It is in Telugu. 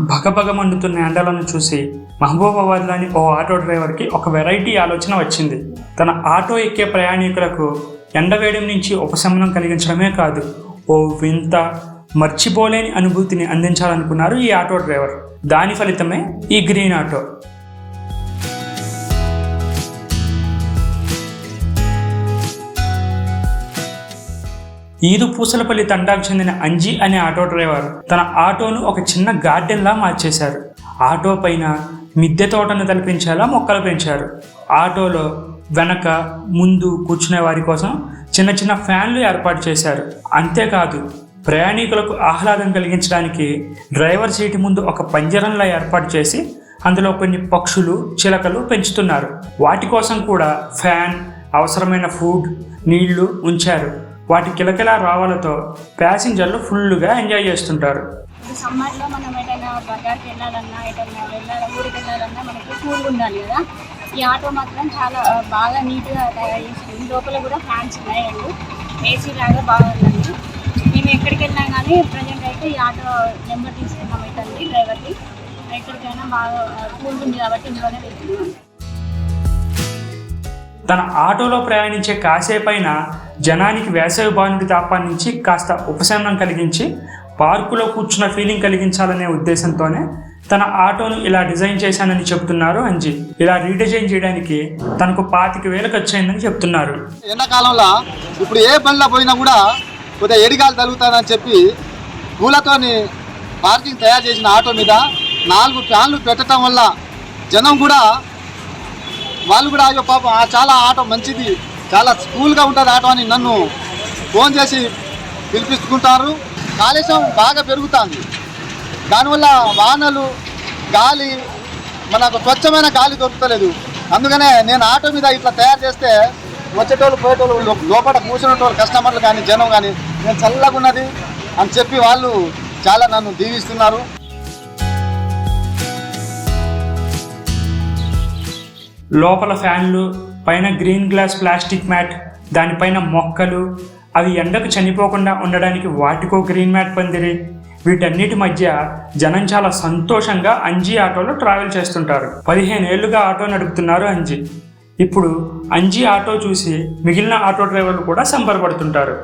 భగభగ మండుతున్న ఎండలను చూసి మహబూబాబాద్లోని ఓ ఆటో డ్రైవర్కి ఒక వెరైటీ ఆలోచన వచ్చింది. తన ఆటో ఎక్కే ప్రయాణికులకు ఎండవేయడం నుంచి ఉపశమనం కలిగించడమే కాదు ఓ వింత మర్చిపోలేని అనుభూతిని అందించాలనుకున్నారు ఈ ఆటో డ్రైవర్. దాని ఫలితమే ఈ గ్రీన్ ఆటో. ఈదు పూసలపల్లి తండాకు చెందిన అంజీ అనే ఆటో డ్రైవర్ తన ఆటోను ఒక చిన్న గార్డెన్లా మార్చేశారు. ఆటో పైన మిద్దె తోటను తలపించేలా మొక్కలు పెంచారు. ఆటోలో వెనక ముందు కూర్చునే వారి కోసం చిన్న చిన్న ఫ్యాన్లు ఏర్పాటు చేశారు. అంతేకాదు ప్రయాణికులకు ఆహ్లాదం కలిగించడానికి డ్రైవర్ సీటు ముందు ఒక పంజరంలా ఏర్పాటు చేసి అందులో కొన్ని పక్షులు చిలకలు పెంచుతున్నారు. వాటి కోసం కూడా ఫ్యాన్ అవసరమైన ఫుడ్ నీళ్ళు ఉంచారు. వాటి కిలకిల రావాలతో ప్యాసింజర్లు ఫుల్గా ఎంజాయ్ చేస్తుంటారు. సమ్మర్లో మనం ఎటైనా బజార్కి వెళ్ళాలన్నా ఎటైనా వెళ్ళాలి ఊరికి వెళ్ళాలన్నా మనకి కూల్ ఉండాలి కదా. ఈ ఆటో మాత్రం చాలా బాగా నీట్గా తయారు చేసింది. లోపల కూడా ఫ్యాన్స్ ఉన్నాయి రెండు ఏసీ లాగా బాగుందండి. మేము ఎక్కడికి వెళ్ళినా కానీ ప్రజెంట్ అయితే ఈ ఆటో నెంబర్ తీసుకున్నాం ఇటండి డ్రైవర్కి. ఎక్కడికైనా బాగా కూల్ ఉంది కాబట్టి ఇంట్లోనే వెళ్తున్నాం. తన ఆటోలో ప్రయాణించే కాసేపైన జనానికి వేసవి బానుడి తాపాన్ని నుంచి కాస్త ఉపశమనం కలిగించి పార్కులో కూర్చున్న ఫీలింగ్ కలిగించాలనే ఉద్దేశంతోనే తన ఆటోను ఇలా డిజైన్ చేశానని చెప్తున్నారు అంజీ. ఇలా రీడిజైన్ చేయడానికి తనకు పాతిక వేలు ఖర్చు అయిందని చెప్తున్నారు. ఎండాకాలంలో ఇప్పుడు ఏ పనిలో పోయినా కూడా కొద్దిగా ఎడిగాలు తగులుతానని చెప్పి పూలతోని పార్కింగ్ తయారు చేసిన ఆటో మీద నాలుగు ఫ్యాన్లు పెట్టడం వల్ల జనం కూడా వాళ్ళు కూడా అయ్యో పాపం చాలా ఆటో మంచిది చాలా కూల్గా ఉంటుంది ఆటో అని నన్ను ఫోన్ చేసి పిలిపించుకుంటారు. కాలుష్యం బాగా పెరుగుతుంది. దానివల్ల వానలు గాలి మనకు స్వచ్ఛమైన గాలి దొరుకుతలేదు. అందుకనే నేను ఆటో మీద ఇట్లా తయారు చేస్తే వచ్చేటోళ్ళు పోయేటోళ్ళు లోపల కూర్చునేటోళ్ళు కస్టమర్లు కానీ జనం కానీ నేను చల్లగా ఉన్నది అని చెప్పి వాళ్ళు చాలా నన్ను దీవిస్తున్నారు. లోపల ఫ్యాన్లు పైన గ్రీన్ గ్లాస్ ప్లాస్టిక్ మ్యాట్ దానిపైన మొక్కలు. అవి ఎండకు చనిపోకుండా ఉండడానికి వాటికో గ్రీన్ మ్యాట్ పందిరి. వీటన్నిటి మధ్య జనం చాలా సంతోషంగా అంజీ ఆటోలో ట్రావెల్ చేస్తుంటారు. పదిహేను ఏళ్ళుగా ఆటో నడుపుతున్నారు అంజీ. ఇప్పుడు అంజీ ఆటో చూసి మిగిలిన ఆటో డ్రైవర్లు కూడా సంబరపడుతుంటారు.